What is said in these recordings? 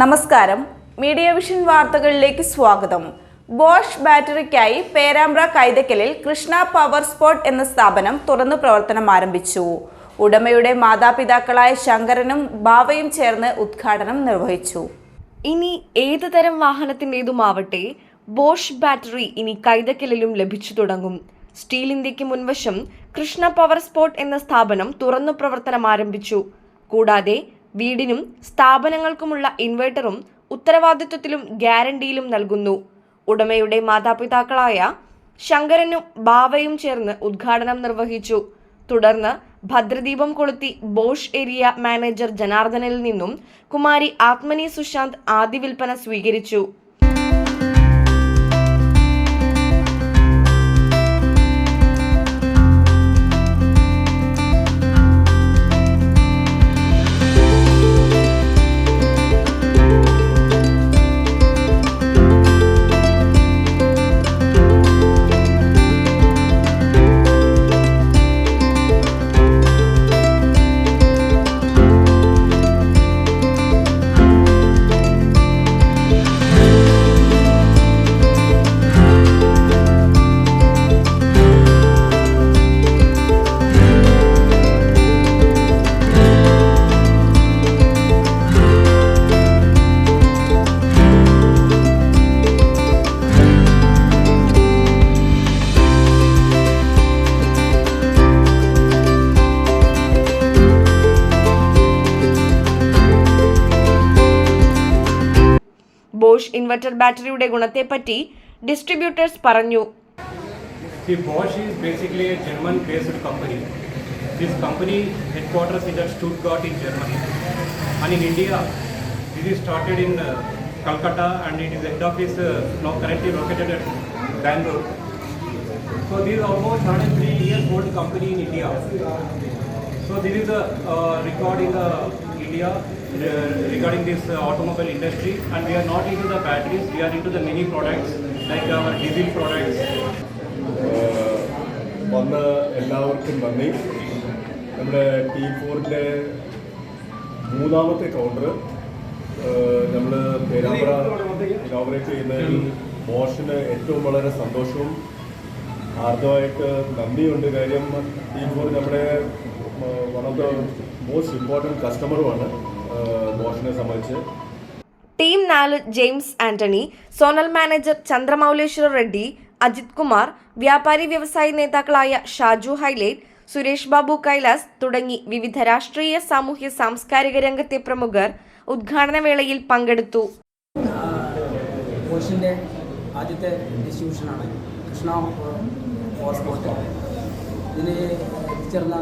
നമസ്കാരം. Media vision വാർത്തകളിലേക്ക് സ്വാഗതം. ബോഷ് ബാറ്ററിക്കായി പേരാമ്പ്ര കൈതക്കലിൽ കൃഷ്ണ പവർ സ്പോട്ട് എന്ന സ്ഥാപനം തുറന്നു പ്രവർത്തനം ആരംഭിച്ചു. ഉടമയുടെ മാതാപിതാക്കളായ ശങ്കരനും ബാവയും ചേർന്ന് ഉദ്ഘാടനം നിർവഹിച്ചു. ഇനി ഏത് തരം വാഹനത്തിന്റെതുമാവട്ടെ ബോഷ് ബാറ്ററി ഇനി കൈതക്കലിലും ലഭിച്ചു തുടങ്ങും. സ്റ്റീൽ ഇന്ത്യയ്ക്ക് മുൻവശം കൃഷ്ണ പവർ സ്പോട്ട് എന്ന സ്ഥാപനം തുറന്നു പ്രവർത്തനം ആരംഭിച്ചു. കൂടാതെ വീടിനും സ്ഥാപനങ്ങൾക്കുമുള്ള ഇൻവെർട്ടറും ഉത്തരവാദിത്വത്തിലും ഗ്യാരണ്ടിയിലും നൽകുന്നു. ഉടമയുടെ മാതാപിതാക്കളായ ശങ്കരനും ബാവയും ചേർന്ന് ഉദ്ഘാടനം നിർവഹിച്ചു. തുടർന്ന് ഭദ്രദീപം കൊളുത്തി ബോഷ് ഏരിയ മാനേജർ ജനാർദ്ദനിൽ നിന്നും കുമാരി ആത്മനി സുശാന്ത് ആദ്യ വിൽപ്പന സ്വീകരിച്ചു. ബോഷ് ഇൻവെർട്ടർ ബാറ്ററിയുടെ ഗുണത്തെപ്പറ്റി ഡിസ്ട്രിബ്യൂട്ടേഴ്സ് പറഞ്ഞു See, Bosch is basically a German-based company. This company headquarters is at Stuttgart in Germany. And in India, this is started in uh, Calcutta and it is head office uh, now currently located at Bangalore. So this is almost 103 years old company in India. So this is a uh, record in the India uh, regarding this uh, automobile industry and we are not into the batteries, we are into the mini products like our diesel products, വന്ന എല്ലാവർക്കും നന്ദി നമ്മുടെ T ഫോറിന്റെ മൂന്നാമത്തെ counter നമ്മൾ Perambra inaugurate ചെയ്യുന്നതിൽ മോഷന് ഏറ്റവും വളരെ സന്തോഷവും ആർദ്രമായിട്ട് നന്ദിയുണ്ട് കാര്യം ഈ ഫോർ നമ്മുടെ one of the most important കസ്റ്റമറുമാണ് ബോഷിനെ സംബന്ധിച്ച്. ടീം നാല് James Antony zonal manager Chandramouleshwara Reddy Ajith Kumar വ്യാപാരി വ്യവസായി നേതാക്കളായ ഷാജു ഹൈലൈറ്റ് സുരേഷ് ബാബു കൈലാസ് തുടങ്ങി വിവിധ രാഷ്ട്രീയ സാമൂഹ്യ സാംസ്കാരിക രംഗത്തെ പ്രമുഖർ ഉദ്ഘാടന വേളയിൽ പങ്കെടുത്തു. ആദ്യത്തെ ഡിസ്ട്രിബ്യൂഷനാണ് കൃഷ്ണ ഹോസ്പിറ്റൽ ഇതിന് എത്തിച്ചേർന്ന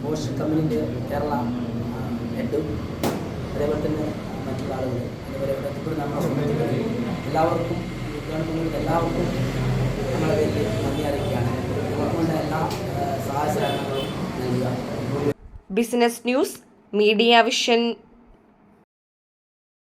ബോഷ് കമ്പനിന്റെ കേരള ഹെഡും. അതേപോലെ തന്നെ മറ്റുള്ള ആളുകൾ അതുപോലെ ഇവിടെ എല്ലാവർക്കും ഉദ്ഘാടനത്തിൽ എല്ലാവർക്കും നമ്മളെ പേരിൽ നന്ദി അറിയിക്കുകയാണ്. എല്ലാ നൽകുക. Business news media vision